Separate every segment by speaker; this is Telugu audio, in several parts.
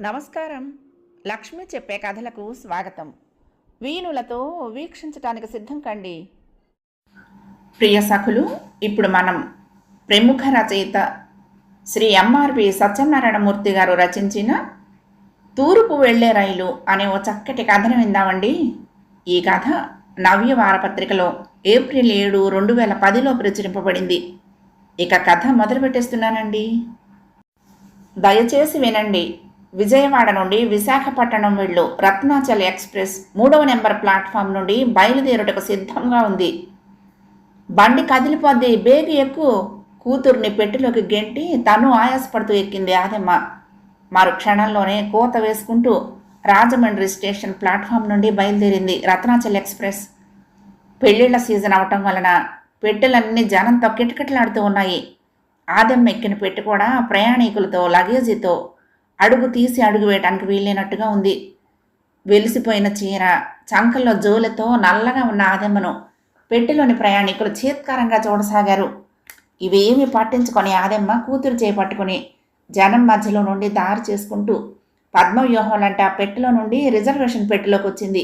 Speaker 1: నమస్కారం. లక్ష్మి చెప్పే కథలకు స్వాగతం. వీణులతో వీక్షించటానికి సిద్ధం కండి. ప్రియ సఖులు ఇప్పుడు మనం ప్రముఖ రచయిత శ్రీ ఎంఆర్పి సత్యనారాయణమూర్తి గారు రచించిన తూర్పు వెళ్ళే రైలు అనే ఓ చక్కటి కథను విందామండి. ఈ కథ నవ్య వారపత్రికలో ఏప్రిల్ ఏడు రెండు వేల పదిలో ప్రచురింపబడింది. ఇక కథ మొదలు పెట్టేస్తున్నానండి దయచేసి వినండి. విజయవాడ నుండి విశాఖపట్నం వెళ్ళు. రత్నాచల్ ఎక్స్ప్రెస్ మూడవ నెంబర్ ప్లాట్ఫామ్ నుండి బయలుదేరుటకు సిద్ధంగా ఉంది. బండి కదిలిపోద్ది. బేగి ఎక్కు కూతుర్ని పెట్టెలోకి గెంటి తను ఆయాసపడుతూ ఎక్కింది ఆదమ్మ. మరు క్షణంలోనే కోత వేసుకుంటూ రాజమండ్రి స్టేషన్ ప్లాట్ఫామ్ నుండి బయలుదేరింది రత్నాచల్ ఎక్స్ప్రెస్. పెళ్ళిళ్ళ సీజన్ అవటం వలన పెట్టెలన్నీ జనంతో కిటకిటలాడుతూ ఉన్నాయి. ఆదమ్మ ఎక్కిన పెట్టు కూడా ప్రయాణికులతో లగేజీతో అడుగు తీసి అడుగు వేయటానికి వీలైనట్టుగా ఉంది. వెలిసిపోయిన చీర చంకల్లో జోలెతో నల్లగా ఉన్న ఆదెమ్మను పెట్టెలోని ప్రయాణికులు చీత్కారంగా చూడసాగారు. ఇవేమీ పట్టించుకొని ఆదెమ్మ కూతురు చేపట్టుకుని జనం మధ్యలో నుండి దారి చేసుకుంటూ పద్మవ్యూహంలంట పెట్టెలో నుండి రిజర్వేషన్ పెట్టెలోకి వచ్చింది.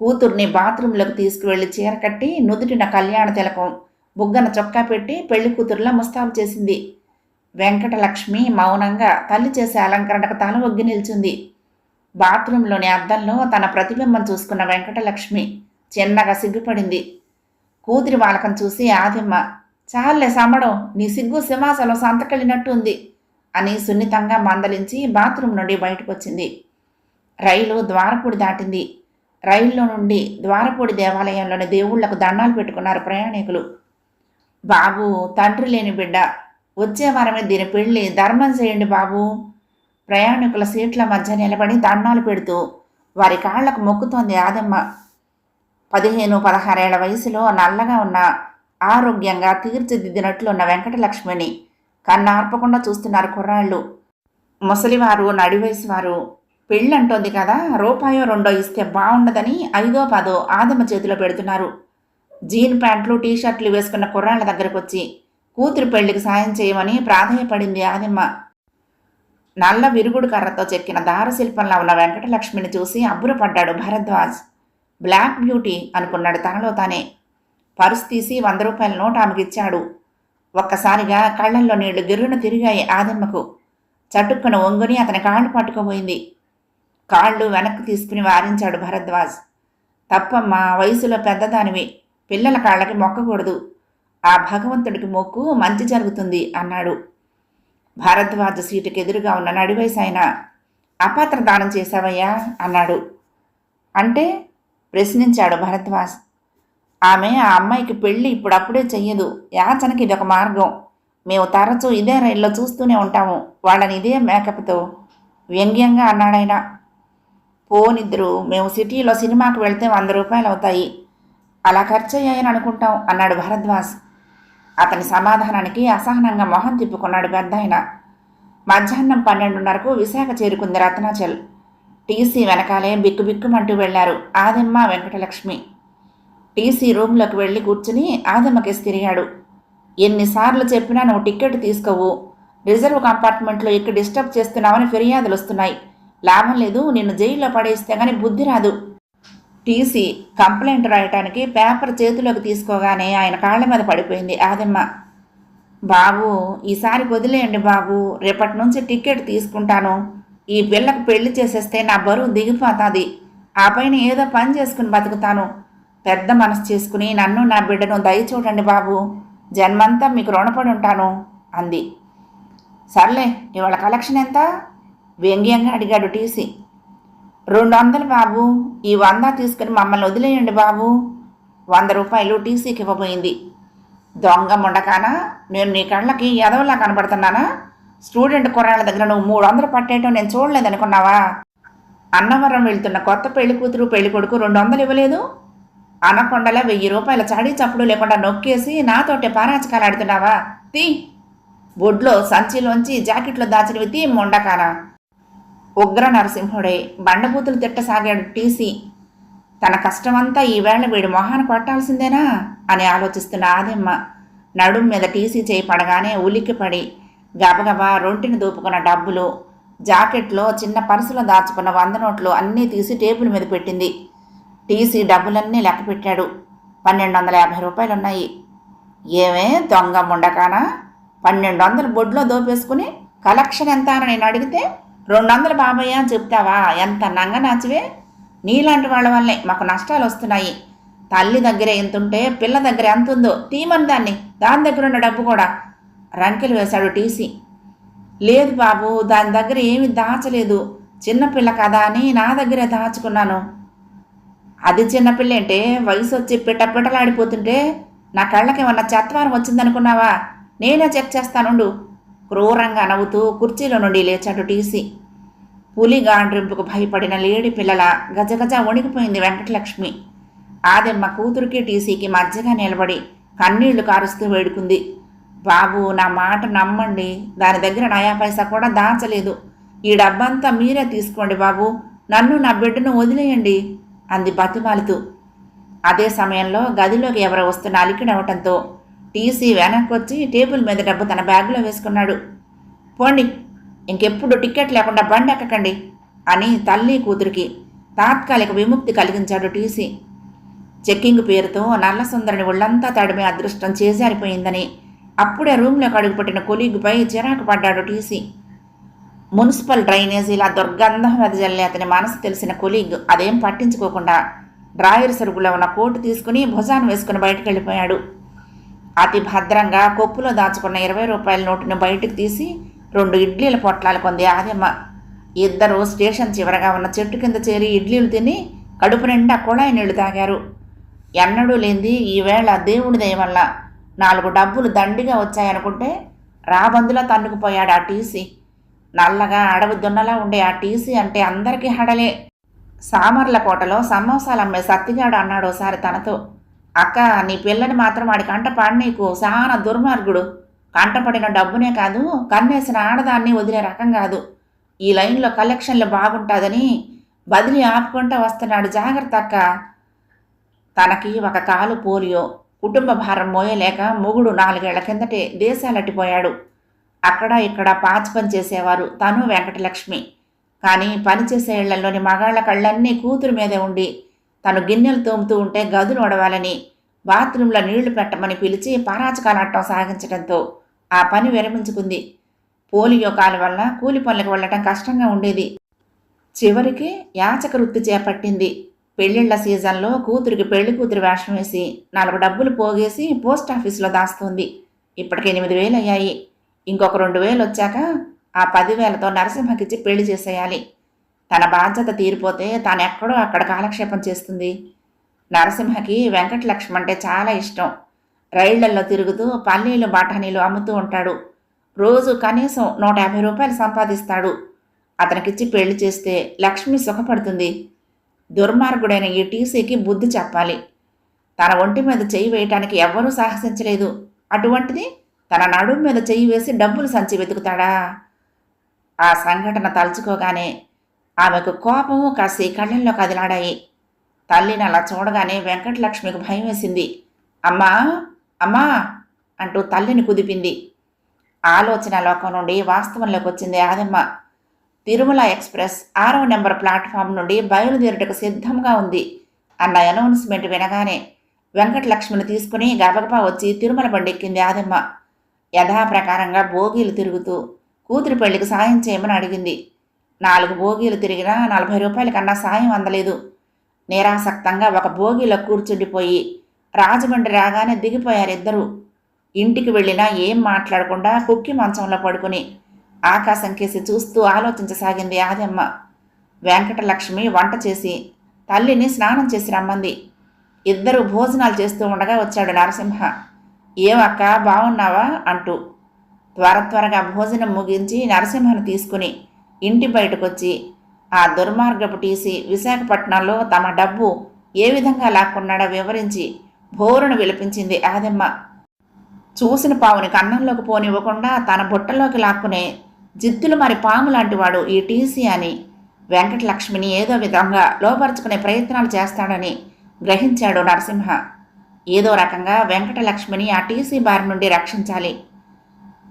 Speaker 1: కూతుర్ని బాత్రూంలోకి తీసుకువెళ్ళి చీర కట్టి నుదుటిన కళ్యాణ తిలకం బుగ్గన చొక్కా పెట్టి పెళ్ళి కూతురులా ముస్తాబు చేసింది. వెంకటలక్ష్మి మౌనంగా తల్లి చేసే అలంకరణకు తల ఒగ్గి నిల్చుంది. బాత్రూంలోని అద్దంలో తన ప్రతిబింబం చూసుకున్న వెంకటలక్ష్మి చిన్నగా సిగ్గుపడింది. కూతురి వాలకం చూసి ఆదిమ్మ చాలే సమడం నీ సిగ్గు సింహాసనం సంతకెళ్ళినట్టు ఉంది అని సున్నితంగా మందలించి బాత్రూం నుండి బయటకొచ్చింది. రైలు ద్వారపూడి దాటింది. రైల్లో నుండి ద్వారపూడి దేవాలయంలోని దేవుళ్ళకు దండాలు పెట్టుకున్నారు ప్రయాణికులు. బాబు తండ్రి లేని బిడ్డ వచ్చే వారమే దీని పెళ్ళి. ధర్మం చేయండి బాబు. ప్రయాణికుల సీట్ల మధ్య నిలబడి దండాలు పెడుతూ వారి కాళ్ళకు మొక్కుతోంది ఆదమ్మ. పదిహేను పదహారేళ్ళ వయసులో నల్లగా ఉన్న ఆరోగ్యంగా తీర్చిదిద్దినట్లున్న వెంకటలక్ష్మిని కన్నార్పకుండా చూస్తున్నారు కుర్రాళ్ళు. ముసలివారు నడివయసు వారు పెళ్ళంటోంది కదా రూపాయో రెండో ఇస్తే బాగుండదని ఐదో పదో ఆదమ్మ చేతిలో పెడుతున్నారు. జీన్ ప్యాంట్లు టీ షర్ట్లు వేసుకున్న కుర్రాళ్ళ దగ్గరకు వచ్చి కూతురు పెళ్ళికి సాయం చేయమని ప్రాధేయపడింది ఆదిమ్మ. నల్ల విరుగుడు కర్రతో చెక్కిన దారశిల్పంలా ఉన్న వెంకటలక్ష్మిని చూసి అబ్బురపడ్డాడు భరద్వాజ్. బ్లాక్ బ్యూటీ అనుకున్నాడు తనలో తానే. పరుసు తీసి వంద రూపాయల నోట్ ఆమెకిచ్చాడు ఒక్కసారిగా కళ్ళల్లో నీళ్ళు గిర్రును తిరిగాయి ఆదిమ్మకు. చటుక్కున ఒంగుని అతని కాళ్ళు పట్టుకుపోయింది. కాళ్ళు వెనక్కి తీసుకుని వారించాడు భరద్వాజ్. తప్పమ్మా వయసులో పెద్దదానివి. పిల్లల కాళ్ళకి మొక్కకూడదు. ఆ భగవంతుడికి మొక్కు మంచి జరుగుతుంది అన్నాడు. భారద్వాజ సీటుకి ఎదురుగా ఉన్న నడివయసు ఆయన అపాత్ర దానం చేశావయ్యా అన్నాడు. అంటే ప్రశ్నించాడు భరద్వాజ్. ఆమె ఆ అమ్మాయికి పెళ్ళి ఇప్పుడప్పుడే చెయ్యదు. యాచనకి ఇదొక మార్గం. మేము తరచూ ఇదే రైల్లో చూస్తూనే ఉంటాము. వాళ్ళని ఇదే మేకప్తో వ్యంగ్యంగా అన్నాడైనా పోనిద్దరు మేము సిటీలో సినిమాకి వెళ్తే వంద రూపాయలు అవుతాయి అలా ఖర్చు అయ్యాయని అనుకుంటాం అన్నాడు భరద్వాజ్. అతని సమాధానానికి అసహనంగా మొహం తిప్పుకున్నాడు పెద్దాయన. మధ్యాహ్నం పన్నెండున్నరకు విశాఖ చేరుకుంది రత్నాచల్. టీసీ వెనకాలే బిక్కుబిక్కుమంటూ వెళ్ళారు ఆదిమ్మ వెంకటలక్ష్మి. టీసీ రూమ్లోకి వెళ్ళి కూర్చుని ఆదమ్మకేసి తిరిగాడు. ఎన్నిసార్లు చెప్పినా నువ్వు టికెట్ తీసుకోవు. రిజర్వ్ కంపార్ట్మెంట్లో ఇక్కడ డిస్టర్బ్ చేస్తున్నావని ఫిర్యాదులు వస్తున్నాయి లాభం లేదు నిన్ను జైల్లో పడేస్తే కానీ బుద్ధి రాదు. టీసీ కంప్లైంట్ రాయటానికి పేపర్ చేతిలోకి తీసుకోగానే ఆయన కాళ్ళ మీద పడిపోయింది. ఆదిమ్మ బాబు ఈసారి వదిలేయండి బాబు. రేపటి నుంచి టికెట్ తీసుకుంటాను. ఈ పిల్లకు పెళ్ళి చేసేస్తే నా బరువు దిగిపోతుంది. ఆ పైన ఏదో పని చేసుకుని బతుకుతాను. పెద్ద మనసు చేసుకుని నన్ను నా బిడ్డను దయచూడండి బాబు. జన్మంతా మీకు రుణపడి ఉంటాను అంది. సర్లే ఇవాళ కలెక్షన్ ఎంత? వ్యంగ్యంగా అడిగాడు టీసీ. రెండు వందలు బాబు. ఈ వంద తీసుకుని మమ్మల్ని వదిలేయండి బాబు. వంద రూపాయలు టీసీకి ఇవ్వబోయింది. దొంగ ముండకానా? నేను నీ కళ్ళకి ఎదవలా కనబడుతున్నానా? స్టూడెంట్ కుర్రాళ్ళ దగ్గర నువ్వు మూడు వందలు పట్టేయటం నేను చూడలేదనుకున్నావా? అన్నవరం వెళ్తున్న కొత్త పెళ్ళి కూతురు పెళ్ళి కొడుకు రెండు వందలు ఇవ్వలేదు? అనకొండలా వెయ్యి రూపాయల చాడి చప్పుడు లేకుండా నొక్కేసి నాతోటే పారాచకాలు ఆడుతున్నావా తీ. బొడ్లో సంచిలోంచి జాకెట్లో దాచినవి తీ ముండకానా. ఉగ్ర నరసింహుడే. బండబూతులు తిట్టసాగాడు టీసీ. తన కష్టమంతా ఈవేళ వీడి మొహాన కొట్టాల్సిందేనా? అని ఆలోచిస్తున్న ఆదెమ్మ. నడుం మీద టీసీ చేయి పడగానే ఉలిక్కిపడి గబగబా రొంటిని దూపుకున్న డబ్బులు జాకెట్లో చిన్న పర్సులో దాచుకున్న వంద నోట్లు అన్నీ తీసి టేబుల్ మీద పెట్టింది. టీసీ డబ్బులన్నీ లెక్క పెట్టాడు. పన్నెండు వందల యాభై రూపాయలు ఉన్నాయి ఏమే దొంగ ముండకానా? పన్నెండు వందలు బొడ్లో దోపేసుకుని కలెక్షన్ ఎంత అని నేను అడిగితే రెండు వందలు బాబయ్య అని చెప్తావా ఎంత నంగ నాచివే? నీలాంటి వాళ్ళ వల్లే మాకు నష్టాలు వస్తున్నాయి. తల్లి దగ్గర ఎంతుంటే పిల్ల దగ్గర ఎంత ఉందో తీమని దాన్ని. దాని దగ్గర ఉన్న డబ్బు కూడా రంకెలు వేశాడు టీసీ. లేదు బాబు దాని దగ్గర ఏమీ దాచలేదు. చిన్నపిల్ల కదా అని నా దగ్గరే దాచుకున్నాను. అది చిన్నపిల్ల అంటే వయసు వచ్చి పిట్ట పిట్టలాడిపోతుంటే నా కళ్ళకి ఏమన్నా చత్వారం వచ్చిందనుకున్నావా? నేనే చెక్ చేస్తానుండు. క్రూరంగా నవ్వుతూ కుర్చీలో నుండి లేచాడు టీసీ. పులి గాండ్రింపుకు భయపడిన లేడి పిల్లల గజగజ వణికిపోయింది వెంకటలక్ష్మి. ఆదెమ్మ కూతురికి టీసీకి మధ్యగా నిలబడి కన్నీళ్ళు కారుస్తూ వేడుకుంది. బాబు నా మాట నమ్మండి. దాని దగ్గర నయా పైసా కూడా దాచలేదు. ఈ డబ్బంతా మీరే తీసుకోండి బాబు. నన్ను నా బిడ్డను వదిలేయండి అంది బతిమాలుతూ. అదే సమయంలో గదిలోకి ఎవరో వస్తున్న అలికిడవటంతో టీసీ వెనక్కి వచ్చి టేబుల్ మీద డబ్బు తన బ్యాగులో వేసుకున్నాడు. పోండి ఇంకెప్పుడు టికెట్ లేకుండా బండి ఎక్కకండి అని తల్లి కూతురికి తాత్కాలిక విముక్తి కలిగించాడు టీసీ. చెక్కింగ్ పేరుతో నల్లసుందరిని ఒళ్ళంతా తడిమే అదృష్టం చేజారిపోయిందని అప్పుడే రూమ్లోకి అడుగుపెట్టిన కొలీగుపై చిరాకు పడ్డాడు టీసీ. మున్సిపల్ డ్రైనేజీలా దుర్గంధం వెదజల్లే అతని మనసు తెలిసిన కొలీగ్ అదేం పట్టించుకోకుండా డ్రాయర్ సరుకులో ఉన్న కోటు తీసుకుని భుజాన్ని వేసుకుని బయటకు వెళ్ళిపోయాడు. అతి భద్రంగా కొప్పులో దాచుకున్న ఇరవై రూపాయల నోటును బయటకు తీసి రెండు ఇడ్లీల పొట్లాలు కొంది. ఆదమ్మ ఇద్దరు స్టేషన్ చివరగా ఉన్న చెట్టు కింద చేరి ఇడ్లీలు తిని కడుపు నిండా కుళాయి నీళ్ళు తాగారు. ఎన్నడూ లేనిది ఈవేళ దేవుడి దయ వల్ల నాలుగు డబ్బులు దండిగా వచ్చాయనుకుంటే రాబందులా తన్నుకుపోయాడు ఆ టీసీ. నల్లగా అడవి దున్నలా ఉండే ఆ టీసీ అంటే అందరికీ హడలే. సామర్లకోటలో సమోసాలు అమ్మే సత్తిగాడు అన్నాడు ఒకసారి తనతో. అక్క నీ పిల్లని మాత్రం వాడి కంట నీకు చాలా దుర్మార్గుడు. కంటపడిన డబ్బునే కాదు కన్నేసిన ఆడదాన్ని వదిలే రకం కాదు. ఈ లైన్లో కలెక్షన్లు బాగుంటుందని బదిలీ ఆపుకుంటూ వస్తున్నాడు. జాగ్రత్త అక్క. తనకి ఒక కాలు పోలియో కుటుంబ భారం మోయలేక మొగుడు నాలుగేళ్ళ కిందటే దేశాలట్టిపోయాడు. అక్కడ ఇక్కడ పాచి పని చేసేవారు తను వెంకటలక్ష్మి. కానీ పనిచేసే ఇళ్ళలోని మగాళ్ళ కళ్ళన్నీ కూతురు మీదే ఉండి తను గిన్నెలు తోముతూ ఉంటే గదులు ఒడవాలని బాత్రూంలో నీళ్ళు పెట్టమని పిలిచి పారాచకాలాటం సాగించడంతో ఆ పని విరమించుకుంది. పోలియో కాలు వల్ల కూలి పనులకు వెళ్ళటం కష్టంగా ఉండేది. చివరికి యాచక వృత్తి చేపట్టింది. పెళ్ళిళ్ళ సీజన్లో కూతురికి పెళ్ళి కూతురు వేషం వేసి నాలుగు డబ్బులు పోగేసి పోస్ట్ ఆఫీసులో దాస్తుంది. ఇప్పటికి ఎనిమిది వేలు అయ్యాయి ఇంకొక రెండు వేలు వచ్చాక ఆ పదివేలతో నరసింహకిచ్చి పెళ్ళి చేసేయాలి. తన బాధ్యత తీరిపోతే తాను ఎక్కడో అక్కడ కాలక్షేపం చేస్తుంది. నరసింహకి వెంకటలక్ష్మి అంటే చాలా ఇష్టం. రైళ్ళల్లో తిరుగుతూ పల్లీలు బఠానీలు అమ్ముతూ ఉంటాడు. రోజు కనీసం నూట యాభై రూపాయలు సంపాదిస్తాడు. అతనికిచ్చి పెళ్ళి చేస్తే లక్ష్మి సుఖపడుతుంది. దుర్మార్గుడైన ఈ టీసీకి బుద్ధి చెప్పాలి. తన ఒంటి మీద చెయ్యి వేయటానికి ఎవ్వరూ సాహసించలేదు. అటువంటిది తన నడుము మీద చెయ్యి వేసి డబ్బులు సంచి వెతుకుతాడా? ఆ సంఘటన తలుచుకోగానే ఆమెకు కోపము కాసి కళ్ళల్లో కదిలాడాయి. తల్లిని అలా చూడగానే వెంకటలక్ష్మికి భయం వేసింది. అమ్మా అమ్మా అంటూ తల్లిని కుదిపింది. ఆలోచన లోకం నుండి వాస్తవంలోకి వచ్చింది ఆదమ్మ. తిరుమల ఎక్స్ప్రెస్ ఆరవ నెంబర్ ప్లాట్ఫామ్ నుండి బయలుదేరుటకు సిద్ధంగా ఉంది అన్న అనౌన్స్మెంట్ వినగానే వెంకటలక్ష్మిని తీసుకుని గబగబా వచ్చి తిరుమల బండెక్కింది ఆదమ్మ. యథాప్రకారంగా భోగీలు తిరుగుతూ కూతురు పెళ్ళికి సాయం చేయమని అడిగింది. నాలుగు భోగీలు తిరిగినా నలభై రూపాయల కన్నా సాయం అందలేదు. నిరాసక్తంగా ఒక భోగిలో కూర్చుండిపోయి రాజమండ్రి రాగానే దిగిపోయారు ఇద్దరు. ఇంటికి వెళ్ళినా ఏం మాట్లాడకుండా కుక్కి మంచంలో పడుకుని ఆకాశం కేసి చూస్తూ ఆలోచించసాగింది ఆదమ్మ. వెంకటలక్ష్మి వంట చేసి తల్లిని స్నానం చేసి రమ్మంది. ఇద్దరు భోజనాలు చేస్తూ ఉండగా వచ్చాడు నరసింహ. ఏమక్క బాగున్నావా అంటూ. త్వర త్వరగా భోజనం ముగించి నరసింహను తీసుకుని ఇంటి బయటకొచ్చి ఆ దుర్మార్గపు టీసీ విశాఖపట్నంలో తమ డబ్బు ఏ విధంగా లాక్కున్నాడో వివరించి భోరును విలిపించింది ఆదమ్మ. చూసిన పావుని కన్నంలోకి పోనివ్వకుండా తన బుట్టలోకి లాక్కునే జిత్తులు మరి పాము లాంటివాడు ఈ టీసీ అని వెంకటలక్ష్మిని ఏదో విధంగా లోపరుచుకునే ప్రయత్నాలు చేస్తాడని గ్రహించాడు నరసింహ. ఏదో రకంగా వెంకటలక్ష్మిని ఆ టీసీ బారి నుండి రక్షించాలి.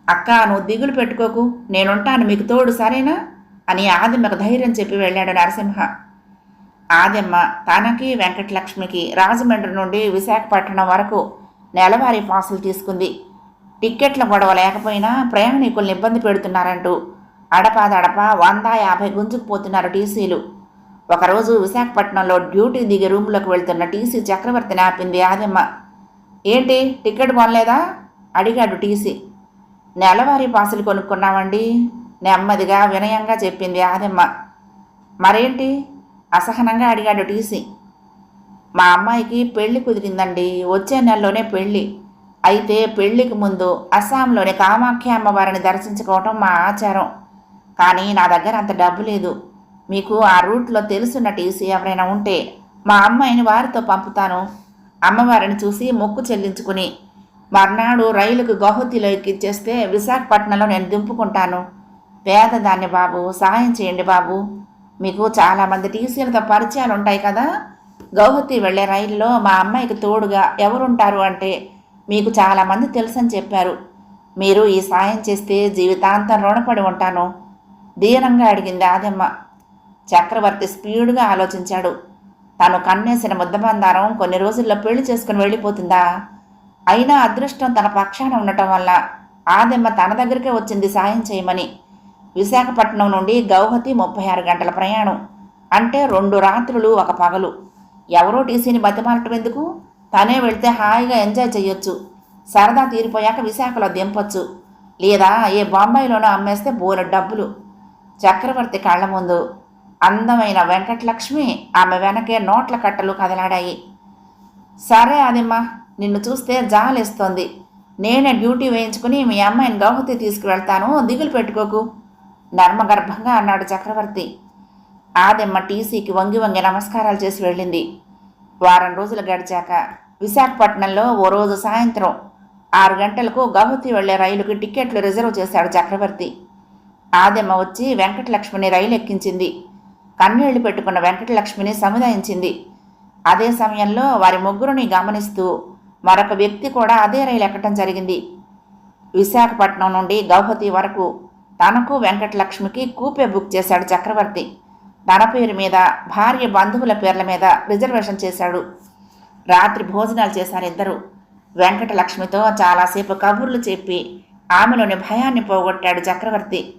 Speaker 1: అక్క నువ్వు దిగులు పెట్టుకోకు నేనుంటాను మీకు తోడు సరేనా? అని ఆదిమ్మకు ధైర్యం చెప్పి వెళ్ళాడు నరసింహ. ఆదిమ్మ తనకి వెంకటలక్ష్మికి రాజమండ్రి నుండి విశాఖపట్నం వరకు నెలవారీ పాసులు తీసుకుంది. టిక్కెట్ల గొడవ లేకపోయినా ప్రయాణికుల్ని ఇబ్బంది పెడుతున్నారంటూ అడపాదడప వంద యాభై గుంజుకుపోతున్నారు టీసీలు. ఒకరోజు విశాఖపట్నంలో డ్యూటీ దిగి రూమ్లోకి వెళ్తున్న టీసీ చక్రవర్తిని ఆపింది ఆదిమ్మ. ఏంటి టికెట్ కొనలేదా? అడిగాడు టీసీ. నెలవారీ పాసులు కొనుక్కున్నామండి. నెమ్మదిగా వినయంగా చెప్పింది ఆదిమ్మ. మరేంటి? అసహనంగా అడిగాడు టీసీ. మా అమ్మాయికి పెళ్ళి కుదిరిందండి. వచ్చే నెలలోనే పెళ్ళి అయితే పెళ్ళికి ముందు అస్సాంలోని కామాఖ్య అమ్మవారిని దర్శించుకోవటం మా ఆచారం. కానీ నా దగ్గర అంత డబ్బు లేదు. మీకు ఆ రూట్లో తెలుసున్న టీసీ ఎవరైనా ఉంటే మా అమ్మాయిని వారితో పంపుతాను. అమ్మవారిని చూసి మొక్కు చెల్లించుకుని మర్నాడు రైలుకు గౌహతిలో ఎక్కిచ్చేస్తే విశాఖపట్నంలో నేను దింపుకుంటాను. పేదదాన్ని బాబు సహాయం చేయండి బాబు. మీకు చాలామంది టీసీలతో పరిచయాలు ఉంటాయి కదా. గౌహతి వెళ్ళే రైల్లో మా అమ్మాయికి తోడుగా ఎవరుంటారు అంటే మీకు చాలామంది తెలుసని చెప్పారు. మీరు ఈ సాయం చేస్తే జీవితాంతం రుణపడి ఉంటాను. దీనంగా అడిగింది ఆదమ్మ. చక్రవర్తి స్పీడ్గా ఆలోచించాడు. తను కన్నేసిన ముద్దబందారం కొన్ని రోజుల్లో పెళ్ళి చేసుకుని వెళ్ళిపోతుందా? అయినా అదృష్టం తన పక్షాన ఉండటం వల్ల ఆదమ్మ తన దగ్గరికే వచ్చింది సాయం చేయమని. విశాఖపట్నం నుండి గౌహతి ముప్పై ఆరు గంటల ప్రయాణం. అంటే రెండు రాత్రులు ఒక పగలు. ఎవరో టీసీని బతిమాలటం ఎందుకు? తనే వెళ్తే హాయిగా ఎంజాయ్ చేయొచ్చు. సరదా తీరిపోయాక విశాఖలో దింపొచ్చు. లేదా ఏ బొంబాయిలోనో అమ్మేస్తే బోల డబ్బులు. చక్రవర్తి కళ్ళ ముందు. అందమైన వెంకటలక్ష్మి ఆమె వెనకే నోట్ల కట్టలు కదలాడాయి. సరే అదిమ్మా నిన్ను చూస్తే జాలేస్తోంది. నేనే డ్యూటీ వేయించుకుని మీ అమ్మాయిని గౌహతి తీసుకువెళ్తాను. దిగులు పెట్టుకోకు. నర్మగర్భంగా అన్నాడు చక్రవర్తి. ఆదెమ్మ టీసీకి వంగి వంగి నమస్కారాలు చేసి వెళ్ళింది. వారం రోజులు గడిచాక విశాఖపట్నంలో ఓ రోజు సాయంత్రం ఆరు గంటలకు గౌహతి వెళ్ళే రైలుకి టిక్కెట్లు రిజర్వ్ చేశాడు చక్రవర్తి. ఆదెమ్మ వచ్చి వెంకటలక్ష్మిని రైలు ఎక్కించింది కన్నీళ్ళు పెట్టుకున్న వెంకటలక్ష్మిని సముదాయించింది. అదే సమయంలో వారి ముగ్గురిని గమనిస్తూ మరొక వ్యక్తి కూడా అదే రైలు ఎక్కడం జరిగింది. విశాఖపట్నం నుండి గౌహతి వరకు తనకు వెంకటలక్ష్మికి కూపే బుక్ చేశాడు చక్రవర్తి. తన పేరు మీద భార్య బంధువుల పేర్ల మీద రిజర్వేషన్ చేశాడు. రాత్రి భోజనాలు చేశారు ఇద్దరు. వెంకటలక్ష్మితో చాలాసేపు కబుర్లు చెప్పి ఆమెలోని భయాన్ని పోగొట్టాడు చక్రవర్తి.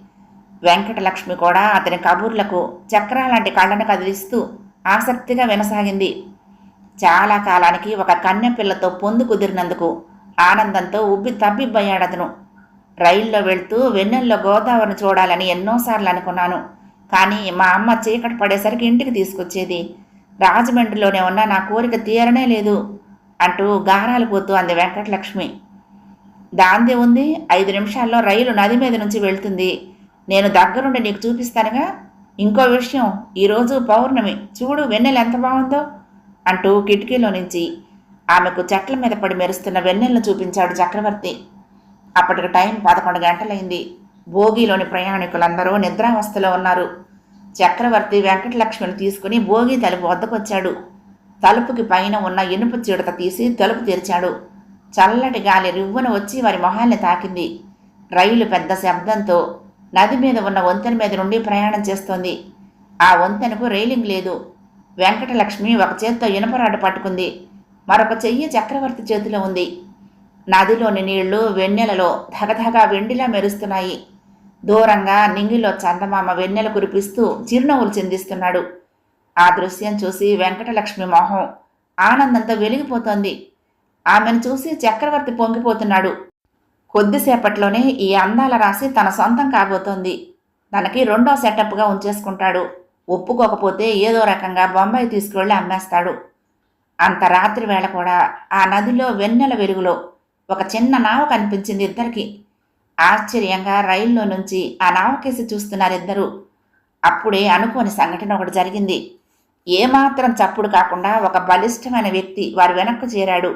Speaker 1: వెంకటలక్ష్మి కూడా అతని కబుర్లకు చక్రాలాంటి కళ్ళను కదిలిస్తూ ఆసక్తిగా వినసాగింది. చాలా కాలానికి ఒక కన్నెపిల్లతో పొందు కుదిరినందుకు ఆనందంతో ఉబ్బి తబ్బిబ్బయ్యాడతను. అతను రైల్లో వెళ్తూ వెన్నెల్లో గోదావరిని చూడాలని ఎన్నోసార్లు అనుకున్నాను. కానీ మా అమ్మ చీకటి పడేసరికి ఇంటికి తీసుకొచ్చేది. రాజమండ్రిలోనే ఉన్న నా కోరిక తీరనే లేదు అంటూ గారాలు పోతూ అంది వెంకటలక్ష్మి. దాందే ఉంది ఐదు నిమిషాల్లో రైలు నది మీద నుంచి వెళ్తుంది. నేను దగ్గరుండి నీకు చూపిస్తానుగా? ఇంకో విషయం ఈరోజు పౌర్ణమి చూడు వెన్నెల ఎంత బాగుందో అంటూ కిటికీలో నుంచి ఆమెకు చెట్ల మీద పడి మెరుస్తున్న వెన్నెలను చూపించాడు చక్రవర్తి. అప్పటికి టైం పదకొండు గంటలైంది. భోగిలోని ప్రయాణికులందరూ నిద్రావస్థలో ఉన్నారు. చక్రవర్తి వెంకటలక్ష్మిని తీసుకుని భోగి తలుపు వద్దకొచ్చాడు. తలుపుకి పైన ఉన్న ఇనుప చీడత తీసి తలుపు తెరిచాడు. చల్లటి గాలి రివ్వున వచ్చి వారి మొహాల్ని తాకింది. రైలు పెద్ద శబ్దంతో నది మీద ఉన్న వంతెన మీద నుండి ప్రయాణం చేస్తోంది. ఆ వంతెనకు రైలింగ్ లేదు. వెంకటలక్ష్మి ఒక చేత్తో ఇనుపరాడు పట్టుకుంది. మరొక చెయ్యి చక్రవర్తి చేతిలో ఉంది. నదిలోని నీళ్ళు వెన్నెలలో ధగధగా వెండిలా మెరుస్తున్నాయి. దూరంగా నింగిలో చందమామ వెన్నెల కురిపిస్తూ చిరునవ్వులు చిందిస్తున్నాడు. ఆ దృశ్యం చూసి వెంకటలక్ష్మి మొహం ఆనందంతో వెలిగిపోతోంది. ఆమెను చూసి చక్రవర్తి పొంగిపోతున్నాడు. కొద్దిసేపట్లోనే ఈ అందాల రాశి తన సొంతం కాబోతోంది. తనకి రెండో సెటప్గా ఉంచేసుకుంటాడు. ఒప్పుకోకపోతే ఏదో రకంగా బొంబాయి తీసుకువెళ్ళి అమ్మేస్తాడు. అంత రాత్రి వేళ కూడా ఆ నదిలో వెన్నెల వెలుగులో ఒక చిన్న నావ కనిపించింది ఇద్దరికి. ఆశ్చర్యంగా రైల్లో నుంచి ఆ నావకేసి చూస్తున్నారు ఇద్దరు. అప్పుడే అనుకోని సంఘటన ఒకటి జరిగింది. ఏమాత్రం చప్పుడు కాకుండా ఒక బలిష్టమైన వ్యక్తి వారి వెనక్కు చేరాడు.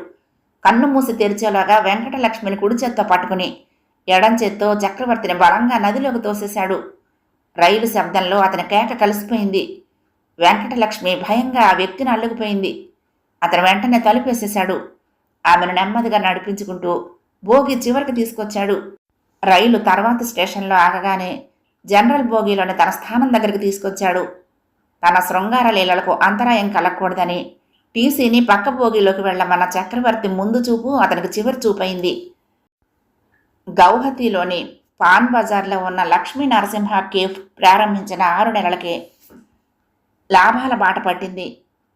Speaker 1: కన్ను మూసి తెరిచేలాగా వెంకటలక్ష్మిని కుడి చేత్తో పట్టుకుని ఎడం చేత్తో చక్రవర్తిని బలంగా నదిలోకి తోసేశాడు. రైలు శబ్దంలో అతని కేక కలిసిపోయింది. వెంకటలక్ష్మి భయంగా ఆ వ్యక్తిని అల్లుకుపోయింది. అతను వెంటనే తలుపేసేశాడు ఆమెను నెమ్మదిగా నడిపించుకుంటూ భోగి చివరికి తీసుకొచ్చాడు. రైలు తర్వాత స్టేషన్లో ఆగగానే జనరల్ భోగిలోని తన స్థానం దగ్గరికి తీసుకొచ్చాడు. తన శృంగార లీలలకు అంతరాయం కలగకూడదని టీసీని పక్క భోగిలోకి వెళ్ళమన్న చక్రవర్తి ముందు చూపు అతనికి చివరి చూపైంది. గౌహతిలోని పాన్ బజార్లో ఉన్న లక్ష్మీ నరసింహ కేఫ్ ప్రారంభించిన ఆరు నెలలకే లాభాల బాట పట్టింది.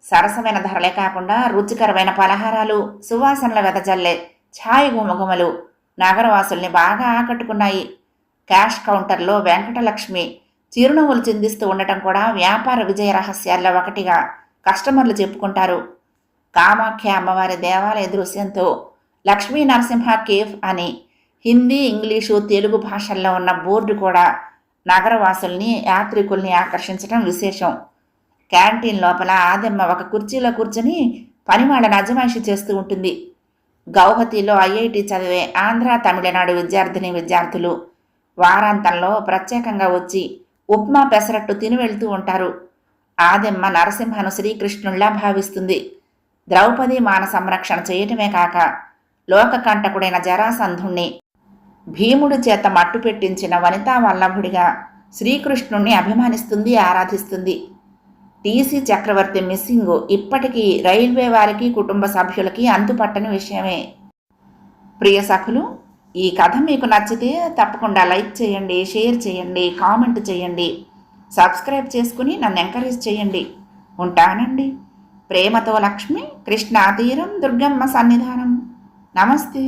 Speaker 1: సరసమైన ధరలే కాకుండా రుచికరమైన పలహారాలు సువాసనల వెదజల్లే ఛాయ్ గుమగుమలు నగరవాసుల్ని బాగా ఆకట్టుకున్నాయి. క్యాష్ కౌంటర్లో వెంకటలక్ష్మి చిరునవ్వులు చిందిస్తూ ఉండటం కూడా వ్యాపార విజయ రహస్యాల్లో ఒకటిగా కస్టమర్లు చెప్పుకుంటారు. కామాఖ్య అమ్మవారి దేవాలయ దృశ్యంతో లక్ష్మీ నరసింహ కేఫ్ అని హిందీ ఇంగ్లీషు తెలుగు భాషల్లో ఉన్న బోర్డు కూడా నగరవాసుల్ని యాత్రికుల్ని ఆకర్షించడం విశేషం. క్యాంటీన్ లోపల ఆదమ్మ ఒక కుర్చీలో కూర్చొని పనివాళ్ళని అజమాయిషి చేస్తూ ఉంటుంది. గౌహతిలో ఐఐటి చదివే ఆంధ్ర తమిళనాడు విద్యార్థిని విద్యార్థులు వారాంతంలో ప్రత్యేకంగా వచ్చి ఉప్మా పెసరట్టు తిని వెళ్తూ ఉంటారు. ఆదెమ్మ నరసింహను శ్రీకృష్ణుల్లా భావిస్తుంది. ద్రౌపది మాన సంరక్షణ చేయటమే కాక లోకకంటకుడైన జరాసంధుణ్ణి భీముడి చేత మట్టు పెట్టించిన వనితా వల్లభుడిగా శ్రీకృష్ణుణ్ణి అభిమానిస్తుంది ఆరాధిస్తుంది. టీసీ చక్రవర్తి మిస్సింగ్ ఇప్పటికీ రైల్వే వారికి కుటుంబ సభ్యులకి అంతుపట్టని విషయమే. ప్రియ సఖులు ఈ కథ మీకు నచ్చితే తప్పకుండా లైక్ చేయండి షేర్ చేయండి కామెంట్ చేయండి. సబ్స్క్రైబ్ చేసుకుని నన్ను ఎంకరేజ్ చేయండి. ఉంటానండి. ప్రేమతో లక్ష్మి కృష్ణా తీరం దుర్గమ్మ సన్నిధానం. నమస్తే.